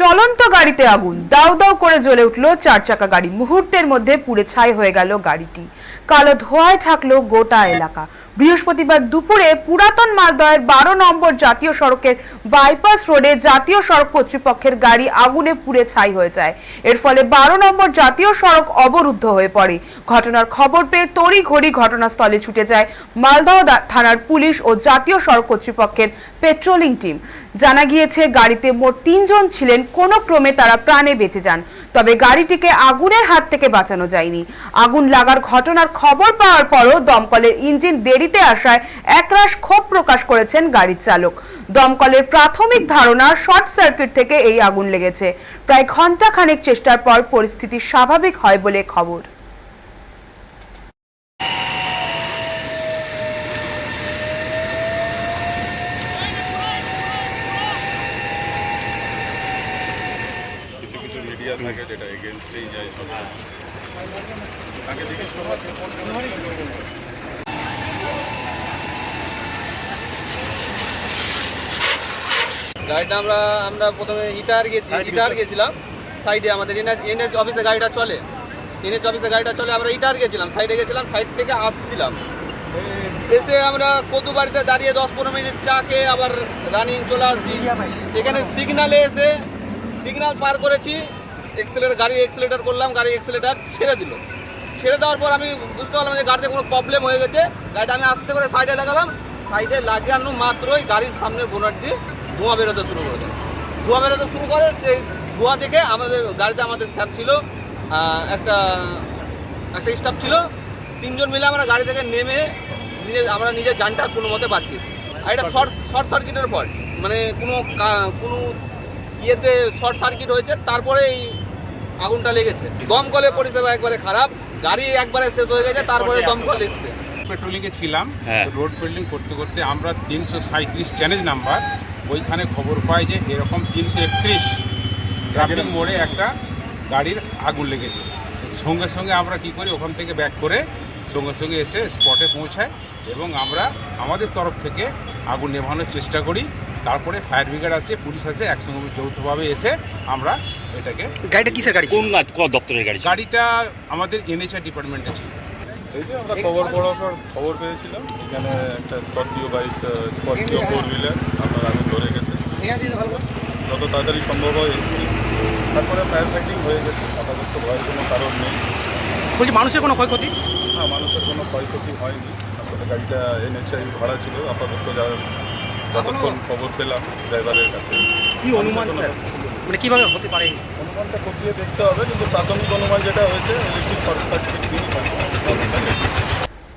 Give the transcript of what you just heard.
চলন্ত গাড়িতে আগুন। দাউ দাউ করে জ্বলে উঠল চার চাকা গাড়ি। মুহূর্তের মধ্যে পুড়ে ছাই হয়ে গেল গাড়িটি। কালো ধোঁয়ায় থাকল গোটা এলাকা। বৃহস্পতিবার দুপুরে পুরাতন মালদহের বারো নম্বর জাতীয় সড়কের বাইপাস রোডে জাতীয় সড়ক কর্তৃপক্ষের গাড়ি আগুনে পুড়ে ছাই হয়ে যায়। এর ফলে বারো নম্বর জাতীয় সড়ক অবরুদ্ধ হয়ে পড়ে। ঘটনার খবর পেয়ে তড়িঘড়ি ঘটনাস্থলে ছুটে যায় মালদহ থানার পুলিশ ও জাতীয় সড়ক কর্তৃপক্ষের পেট্রোলিং টিম জানা গিয়েছে, গাড়িতে মোট তিনজন ছিলেন, কোনো ক্রমে তারা প্রাণে বেঁচে যান। তবে গাড়িটিকে আগুনের হাত থেকে বাঁচানো যায়নি। আগুন লাগার ঘটনার খবর পাওয়ার পরও দমকলের ইঞ্জিন দেরিতে আসায় একরাশ ক্ষোভ প্রকাশ করেছেন গাড়ির চালক। দমকলের প্রাথমিক ধারণা শর্ট সার্কিট থেকে এই আগুন লেগেছে। প্রায় ঘণ্টা খানেক চেষ্টার পর পরিস্থিতি স্বাভাবিক হয় বলে খবর। যেটা এগেনস্টেই যায় সব আগে গাড়িটা আমরা আমরা প্রথমে ইটার গেছি ইটার গেছিলাম সাইডে আমাদের এনএচ এনএচ অফিসে গাড়িটা চলে। এনএচ অফিসে গাড়িটা চলে আমরা ইটার গেছিলাম সাইডে গেছিলাম সাইড থেকে আসছিলাম। এসে আমরা কদু বাড়িতে দাঁড়িয়ে দশ পনেরো মিনিট চা খেয়ে আবার রানিং চলে আসছি। এখানে সিগনালে এসে সিগনাল পার করেছি এক্সেলেটার গাড়ি এক্সেলেটার করলাম গাড়ি এক্সেলেটার ছেড়ে দিল। ছেড়ে দেওয়ার পর আমি বুঝতে পারলাম যে গাড়িতে কোনো প্রবলেম হয়ে গেছে। গাড়িটা আমি আস্তে করে সাইডে লাগালাম সাইডে লাগানো মাত্রই গাড়ির সামনের বোনার দিয়ে। ধোঁয়া বেরোতে শুরু করে দেয়। ধোঁয়া বেরোতে শুরু করে সেই ধোঁয়া দেখে আমাদের গাড়িতে আমাদের স্যার ছিল একটা একটা স্টাফ ছিল। তিনজন মিলে আমরা গাড়ি থেকে নেমে নিজের আমরা নিজের যানটা কোনো মতে বাঁচিয়েছি আর এটা শর্ট শর্ট সার্কিটের পর মানে কোনো কোনো ইয়েতে শর্ট সার্কিট হয়েছে তারপরে এই আগুনটা লেগেছে। দমকলে পরিষেবা একবারে খারাপ গাড়ি একবারে শেষ হয়ে গেছে তারপরে দমকল এসছে। পেট্রোলিংয়ে ছিলাম হ্যাঁ। রোড পেট্রোলিং করতে করতে আমরা তিনশো সাঁত্রিশ চ্যালেঞ্জ নাম্বার ওইখানে খবর পাই যে এরকম তিনশো একত্রিশ ট্রাফিক মোড়ে একটা গাড়ির আগুন লেগেছে। সঙ্গে সঙ্গে আমরা কি করি ওখান থেকে ব্যাক করে সঙ্গে সঙ্গে এসে স্পটে পৌঁছায় এবং আমরা আমাদের তরফ থেকে আগুন নেভানোর চেষ্টা করি। তারপরে ফায়ার ব্রিগেড আসে পুলিশ আসে একসঙ্গে যৌথভাবে এসে আমরা এটাকে গাড়িটা কিসের গাড়ি কোন দপ্তরের গাড়ি গাড়িটা আমাদের এনএচআর ডিপার্টমেন্টে ছিল। এই যে আমরা খবর পড়ার পর খবর পেয়েছিলাম এখানে একটা Scorpio bike Scorpio four wheeler আপনার আগুন ধরে গেছে যত তাড়াতাড়ি সম্ভব হয় এসেছি তারপরে ফায়ার ফাইটিং হয়ে গেছে আপাতত ভয়ের কোনো কারণ নেই। বলছি মানুষের কোনো ক্ষয়ক্ষতি? না মানুষের কোনো ক্ষয়ক্ষতি হয়নি। আসলে গাড়িটা এনএচআই ভাড়া ছিল আপাতত যা যতক্ষণ খবর পেলাম ড্রাইভারের কাছে। কি অনুমান স্যার? মানে কীভাবে হতে পারে? অনুমানটা খতিয়ে দেখতে হবে, কিন্তু প্রাথমিক অনুমান যেটা হয়েছে ইলেকট্রিক শর্ট সার্কিট